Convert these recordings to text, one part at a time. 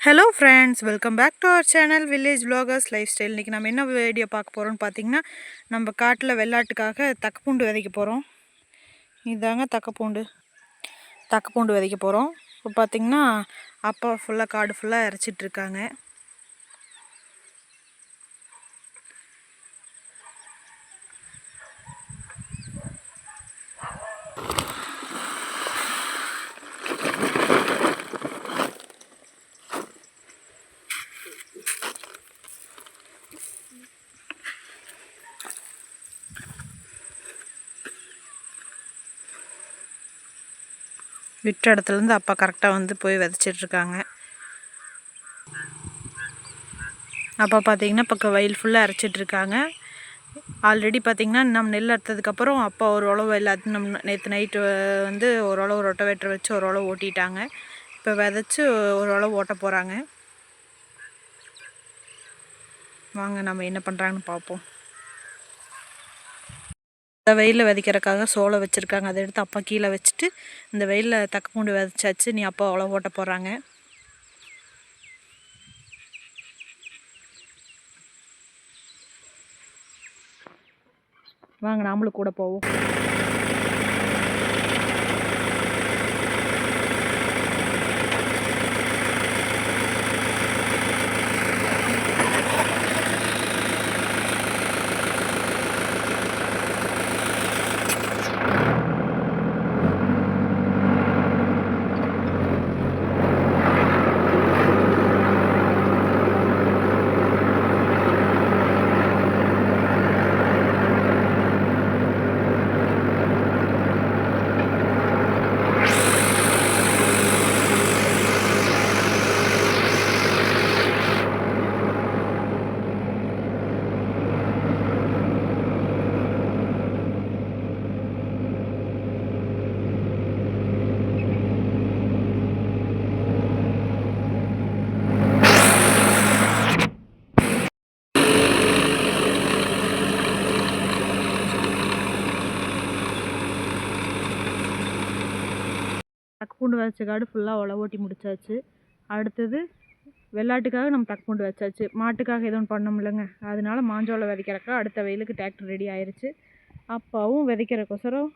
Hello friends welcome back to our channel village vloggers lifestyle இன்றைக்கி நம்ம என்ன video பார்க்க போகிறோம்னு பார்த்தீங்கன்னா நம்ம காட்டில் வெள்ளாட்டுக்காக தக்கப்பூண்டு விதைக்க போகிறோம் இதுதாங்க தக்கப்பூண்டு. தக்கப்பூண்டு விதைக்க போகிறோம் இப்போ பார்த்தீங்கன்னா அப்பா ஃபுல்லாக காடு ஃபுல்லாக இறச்சிட்ருக்காங்க விட்ட இடத்துலேருந்து அப்பா கரெக்டாக வந்து போய் விதைச்சிட்டு இருக்காங்க அப்பா பார்த்தீங்கன்னா பக்கம் வயல் ஃபுல்லாக அரைச்சிட்ருக்காங்க. ஆல்ரெடி பார்த்தீங்கன்னா நம்ம நெல் அறுத்ததுக்கப்புறம் அப்பா ஒரு உழவு எல்லாத்தையும் நம்ம நேற்று நைட்டு வந்து ஒரு உழவு ரொட்டவேட்டர் வச்சு ஒரு உழவு ஓட்டிட்டாங்க. இப்போ விதைச்சி ஒரு உழவு ஓட்ட போகிறாங்க வாங்க நம்ம என்ன பண்ணுறாங்கன்னு பார்ப்போம் இந்த வெயிலில் விதைக்கிறதுக்காக சோளம் வச்சுருக்காங்க. அதை எடுத்து அப்பா கீழே வச்சுட்டு இந்த வெயிலில் தக்க பூண்டு விதைச்சாச்சு. நீ அப்பா உழவு ஓட்ட போகிறாங்க. வாங்க நாமளும் கூட போவோம். தக்குப்பூண்டு விதைச்ச காடு ஃபுல்லாக உழவு ஓட்டி முடிச்சாச்சு. அடுத்தது வெள்ளாட்டுக்காக நம்ம தக்குப்பூண்டு வச்சாச்சு மாட்டுக்காக எதுவும் பண்ண முடியலங்க. அதனால மாஞ்சோளம் விதைக்கிறக்கா அடுத்த வெயிலுக்கு டிராக்டர் ரெடி ஆயிடுச்சு அப்பாவும் விதைக்கிறக்கோசரம்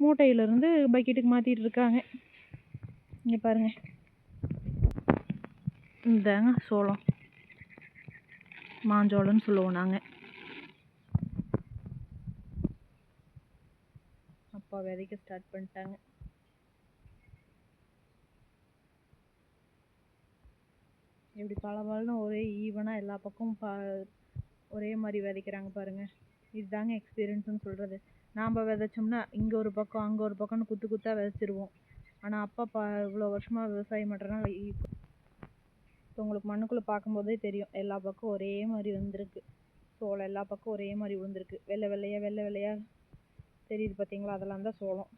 மூட்டையிலேருந்து பக்கெட்டுக்கு மாற்றிட்டு இருக்காங்க. இங்கே பாருங்கள் இந்தாங்க சோளம். மாஞ்சோளம்னு சொல்லுவோம் நாங்கள் அப்பா விதைக்க ஸ்டார்ட் பண்ணிட்டாங்க. இப்படி பளபளன்னு ஒரே ஈவனாக எல்லா பக்கமும் பா ஒரே மாதிரி விதைக்கிறாங்க பாருங்கள் இதுதாங்க எக்ஸ்பீரியன்ஸ்னு சொல்கிறது நாம் விதைச்சோம்னா இங்கே ஒரு பக்கம் அங்கே ஒரு பக்கம்னு குத்து குத்தாக விதைச்சிருவோம். ஆனால் அப்பா பா இவ்வளோ வருஷமாக விவசாயம் பண்ணுறதுனால இப்போ உங்களுக்கு மண்ணுக்குள்ளே பார்க்கும்போதே தெரியும். எல்லா பக்கம் ஒரே மாதிரி வந்திருக்கு. சோளம் எல்லா பக்கம் ஒரே மாதிரி விழுந்திருக்கு. வெள்ளை வெள்ளையாக வெள்ளை வெள்ளையாக தெரியுது பார்த்தீங்களா அதெல்லாம் தான் சோளம்.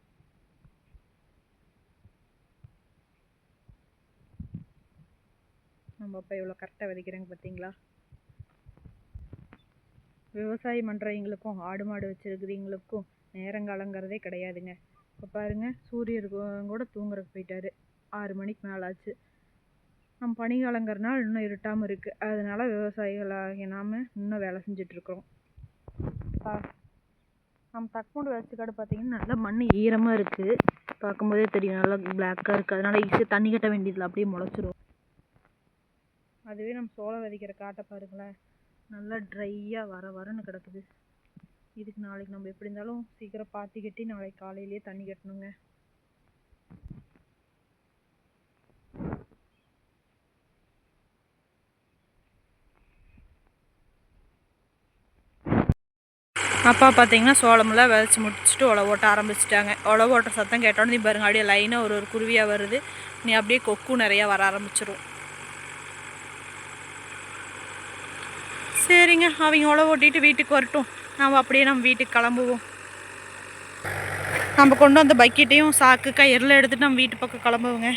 நம்ம இப்போ எவ்வளோ கரெக்டாக விதைக்கிறாங்க பார்த்தீங்களா விவசாயம் பண்ணுறவங்களுக்கும் ஆடு மாடு வச்சுருக்கிறவங்களுக்கும் நேரங்காலங்கிறதே கிடையாதுங்க. இப்போ பாருங்கள் சூரியர் கூட தூங்குறக்கு போயிட்டாரு. ஆறு மணிக்கு மேலே ஆச்சு. நம்ம பனிக்காலங்கிறனால இன்னும் இருட்டாமல் இருக்குது அதனால விவசாயிகளாகிய நாம் இன்னும் வேலை செஞ்சிட்ருக்குறோம் பா நம்ம தக்கமூடு வச்சுக்காடு பார்த்திங்கன்னா நல்லா மண் ஈரமாக இருக்குது பார்க்கும்போதே தெரியும் நல்லா பிளாக்காக இருக்குது அதனால் ஈஸியாக தண்ணி கட்ட வேண்டியதில்லை. அப்படியே முளைச்சிரும். அதுவே நம்ம சோளம் விதைக்கிற காட்டை பாருங்களேன். நல்லா ட்ரையாக வர வரன்னு கிடக்குது. இதுக்கு நாளைக்கு நம்ம எப்படி இருந்தாலும் சீக்கிரம் பாத்தி கட்டி நாளைக்கு காலையிலேயே தண்ணி கட்டணுங்க. அப்பா பார்த்தீங்கன்னா சோளமெல்லாம் விதைச்சி முடிச்சுட்டு உழவு ஓட்ட ஆரம்பிச்சிட்டாங்க. உழவு ஓட்ட சத்தம் கேட்டோன்னே பாருங்க அப்படியே லைனாக ஒரு ஒரு குருவியாக வருது. நீ அப்படியே கொக்கும் நிறையா வர ஆரம்பிச்சிரும். சரிங்க. அவங்க உழவு ஓட்டிட்டு வீட்டுக்கு வரட்டும். நம்ம அப்படியே நம்ம வீட்டுக்கு கிளம்புவோம். நம்ம கொண்டு வந்த பக்கெட்டையும் சாக்கு கயிறில் எடுத்துகிட்டு நம்ம வீட்டு பக்கம் கிளம்புவோங்க.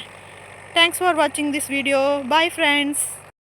தேங்க்ஸ் ஃபார் வாட்சிங் திஸ் வீடியோ பாய் ஃப்ரெண்ட்ஸ்